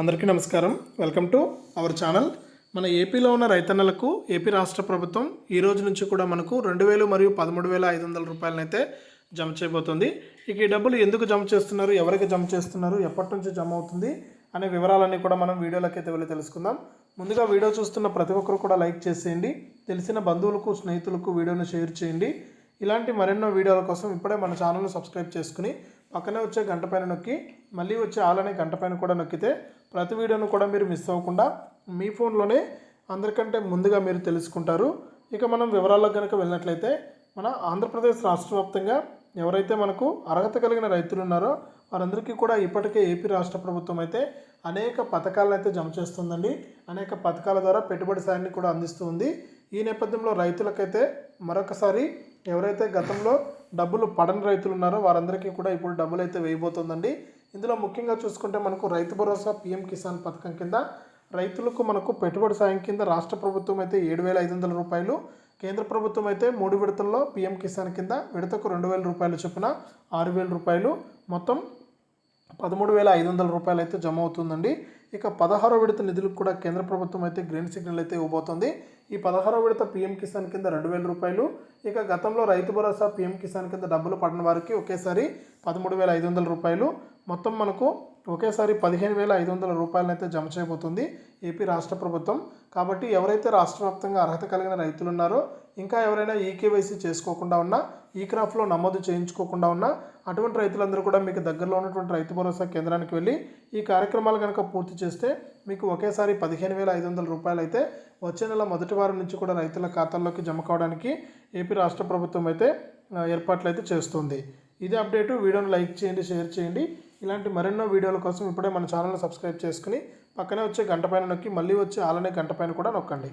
అందరికీ నమస్కారం. Welcome to our channel. మన ఏపీలో ఉన్న రైతన్నలకు ఏపీ రాష్ట్ర ప్రభుత్వం ఈ రోజు నుంచి కూడా మనకు రెండు వేలు మరియు పదమూడు వేల ఐదు వందల రూపాయలనైతే జమ చేయబోతుంది. ఇక ఈ డబ్బులు ఎందుకు జమ చేస్తున్నారు? ఎవరికి జమ చేస్తున్నారు? ఎప్పటి నుంచి జమ అవుతుంది? అనే వివరాలన్నీ కూడా మనం వీడియోలోకి అయితే వెళ్ళి తెలుసుకుందాం. ముందుగా వీడియో చూస్తున్న ప్రతి ఒక్కరు కూడా లైక్ చేసేయండి. తెలిసిన బంధువులకు స్నేహితులకు వీడియోను షేర్ చేయండి. ఇలాంటి మరెన్నో వీడియోల కోసం ఇప్పుడే మన ఛానల్ను సబ్స్క్రైబ్ చేసుకుని పక్కనే వచ్చే గంట పైన నొక్కి మళ్ళీ వచ్చే ఆలనే గంట పైన కూడా నొక్కితే ప్రతి వీడియోను కూడా మీరు మిస్ అవ్వకుండా మీ ఫోన్లోనే అందరికంటే ముందుగా మీరు తెలుసుకుంటారు. ఇక మనం వివరాల్లో కనుక వెళ్ళినట్లయితే మన ఆంధ్రప్రదేశ్ రాష్ట్ర వ్యాప్తంగా ఎవరైతే మనకు అర్హత కలిగిన రైతులు ఉన్నారో వారందరికీ కూడా ఇప్పటికే ఏపీ రాష్ట్ర ప్రభుత్వం అయితే అనేక పథకాలను అయితే జమ చేస్తుందండి. అనేక పథకాల ద్వారా పెట్టుబడి సాయాన్ని కూడా అందిస్తూ ఉంది. ఈ నేపథ్యంలో రైతులకైతే మరొకసారి ఎవరైతే గతంలో డబ్బులు పడని రైతులు ఉన్నారో వారందరికీ కూడా ఇప్పుడు డబ్బులు అయితే వేయబోతుందండి. ఇందులో ముఖ్యంగా చూసుకుంటే మనకు రైతు భరోసా పీఎం కిసాన్ పథకం కింద రైతులకు మనకు పెట్టుబడి సాయం కింద రాష్ట్ర ప్రభుత్వం అయితే ఏడు వేల ఐదు వందల రూపాయలు కేంద్ర ప్రభుత్వం అయితే మూడు విడతల్లో పీఎం కిసాన్ కింద విడతకు రెండు వేల రూపాయలు చొప్పున ఆరు వేల రూపాయలు. మొత్తం పదమూడు వేల ఐదు వందల రూపాయలు అయితే జమ అవుతుందండి. ఇక పదహారో విడత నిధులకు కూడా కేంద్ర ప్రభుత్వం అయితే గ్రీన్ సిగ్నల్ అయితే ఇవ్వబోతోంది. ఈ పదహారో విడత పీఎం కిసాన్ కింద రెండు వేల రూపాయలు. ఇక గతంలో రైతు భరోసా పీఎం కిసాన్ కింద డబ్బులు పడిన వారికి ఒకేసారి పదమూడు వేల ఐదు వందల రూపాయలు. మొత్తం మనకు ఒకేసారి పదిహేను వేల ఐదు వందల రూపాయలను అయితే జమ చేయబోతుంది ఏపీ రాష్ట్ర ప్రభుత్వం. కాబట్టి ఎవరైతే రాష్ట్ర వ్యాప్తంగా అర్హత కలిగిన రైతులు ఉన్నారో ఇంకా ఎవరైనా ఈకేవైసీ చేసుకోకుండా ఉన్నా ఈ క్రాఫ్లో నమోదు చేయించుకోకుండా ఉన్నా అటువంటి రైతులందరూ కూడా మీకు దగ్గరలో ఉన్నటువంటి రైతు భరోసా కేంద్రానికి వెళ్ళి ఈ కార్యక్రమాలు కనుక పూర్తి చేస్తే మీకు ఒకేసారి పదిహేను వేల ఐదు వందల రూపాయలు అయితే వచ్చే నెల మొదటి వారం నుంచి కూడా రైతుల ఖాతాల్లోకి జమ కావడానికి ఏపీ రాష్ట్ర ప్రభుత్వం అయితే ఏర్పాట్లు అయితే చేస్తుంది. ఇదే అప్డేటు. వీడియోను లైక్ చేయండి షేర్ చేయండి. ఇలాంటి మరెన్నో వీడియోల కోసం ఇప్పుడే మన ఛానల్ని సబ్స్క్రైబ్ చేసుకుని పక్కనే వచ్చే గంట పైన నొక్కి మళ్ళీ వచ్చే ఆలనే గంట పైన కూడా నొక్కండి.